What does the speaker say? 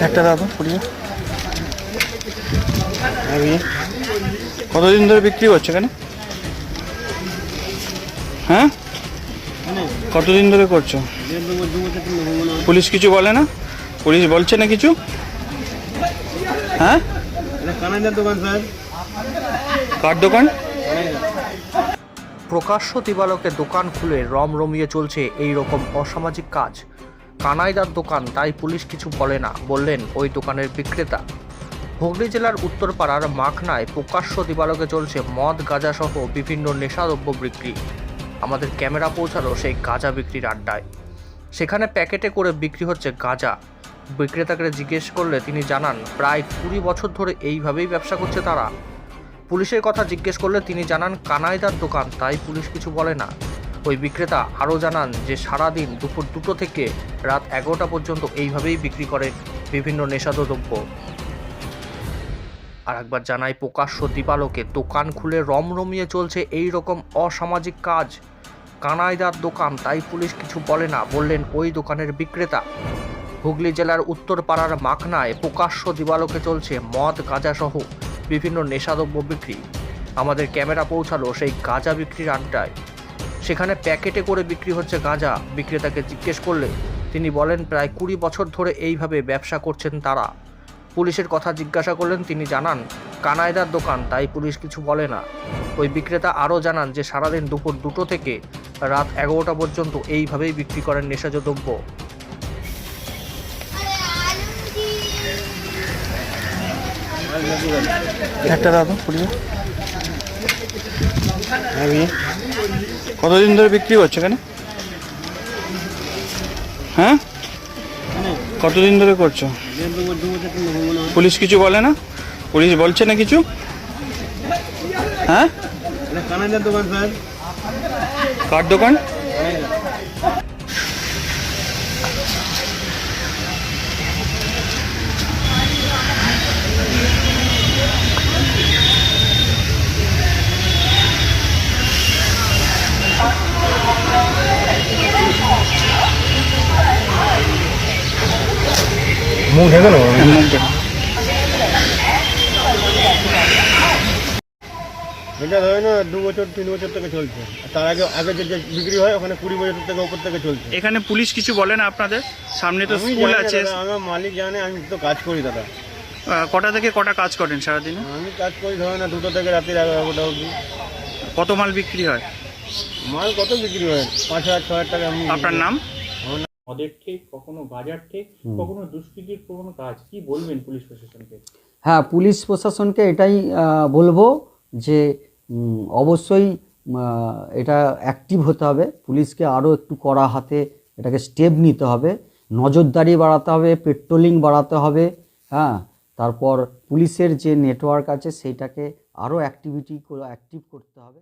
একটা দাদা পুড়িয়ে কতদিন ধরে বিক্রি হচ্ছে এখানে? হ্যাঁ? কতদিন ধরে করছ? পুলিশ কিছু বলে না? পুলিশ বলছে না কিছু? হ্যাঁ? কার দোকান? প্রকাশ্য দিবালোকে দোকান খুলে রম রমিয়ে চলছে এই রকম অসামাজিক কাজ। কানাইদার দোকান, তাই পুলিশ কিছু বলে না, বললেন ওই দোকানের বিক্রেতা। হুগলি জেলার উত্তরপাড়ার মাখনায় প্রকাশ্য দিবালোকে চলছে মদ গাঁজা সহ বিভিন্ন নেশাদ্রব্য বিক্রি। আমাদের ক্যামেরা পৌঁছালো সেই গাঁজা বিক্রির আড্ডায়। সেখানে প্যাকেটে করে বিক্রি হচ্ছে গাঁজা। বিক্রেতাকে জিজ্ঞেস করলে তিনি জানান, প্রায় কুড়ি বছর ধরে এইভাবেই ব্যবসা করছে তারা। পুলিশের কথা জিজ্ঞেস করলে তিনি জানান, কানাইদার দোকান, তাই পুলিশ কিছু বলে না। ওই বিক্রেতা আরও জানান যে সারাদিন দুপুর দুটো থেকে রাত এগারোটা পর্যন্ত এইভাবেই বিক্রি করে বিভিন্ন নেশাদ্রব্য। আর একবার জানাই, প্রকাশ্য দীপালোকে দোকান খুলে রমরমিয়ে চলছে এই রকম অসামাজিক কাজ। কানাইদার দোকান, তাই পুলিশ কিছু বলে না, বললেন ওই দোকানের বিক্রেতা। হুগলি জেলার উত্তরপাড়ার মাখনায় প্রকাশ্য দিবালোকে চলছে মদ, গাঁজা সহ বিভিন্ন নেশাদ্রব্য বিক্রি। আমাদের ক্যামেরা পৌঁছালো সেই গাঁজা বিক্রির আড্ডায়। সেখানে প্যাকেটে করে বিক্রি হচ্ছে গাঁজা। বিক্রেতাকে জিজ্ঞেস করলে তিনি বলেন প্রায় কুড়ি বছর ধরে এইভাবে ব্যবসা করছেন তারা। পুলিশের কথা জিজ্ঞাসা করলেন তিনি জানান কানায়দার দোকান তাই পুলিশ কিছু বলে না। ওই বিক্রেতা আরও জানান যে সারাদিন দুপুর দুটো থেকে রাত এগারোটা পর্যন্ত এইভাবেই বিক্রি করেন নেশাজ দ্রব্য। একটা দাদা কতদিন ধরে বিক্রি করছ কেন হ্যাঁ? কতদিন ধরে করছ? পুলিশ কিছু বলে না? পুলিশ বলছে না কিছু? হ্যাঁ? কার দোকান? মুখ ঢেকে নেব এটা ধরে না দু বছর তিন বছর থেকে চলছে তার আগে আগে যে যে বিক্রি হয় ওখানে কুড়ি বছর থেকে উপর থেকে চলছে এখানে পুলিশ কিছু বলে না আপনাদের? সামনে তো আমি স্কুল জানি আছে। দাদা, আমার মালিক জানে আমি তো কাজ করি দাদা। আহ, কটা থেকে কটা কাজ করেন সারাদিনে? আমি কাজ করি ধরে না দুটো থেকে রাত্রি এগারোটা অবধি। কত মাল বিক্রি হয়? মাল কত বিক্রি হয়? পাঁচ হাজার ছ হাজার টাকা আমি আপনার নাম? মদের ঠিক কখনো গাজার ঠিক কখনো দুষ্কৃতির কোনো কাজ। কি বলবেন পুলিশ প্রশাসনকে? হ্যাঁ পুলিশ প্রশাসনকে এটাই বলব যে অবশ্যই এটা অ্যাক্টিভ হতে হবে। পুলিশকে আরও একটু কড়া হাতে এটাকে স্টেপ নিতে হবে। নজরদারি বাড়াতে হবে পেট্রোলিং বাড়াতে হবে হ্যাঁ। তারপর পুলিশের যে নেটওয়ার্ক আছে সেইটাকে আরও অ্যাক্টিভিটি অ্যাক্টিভ করতে হবে।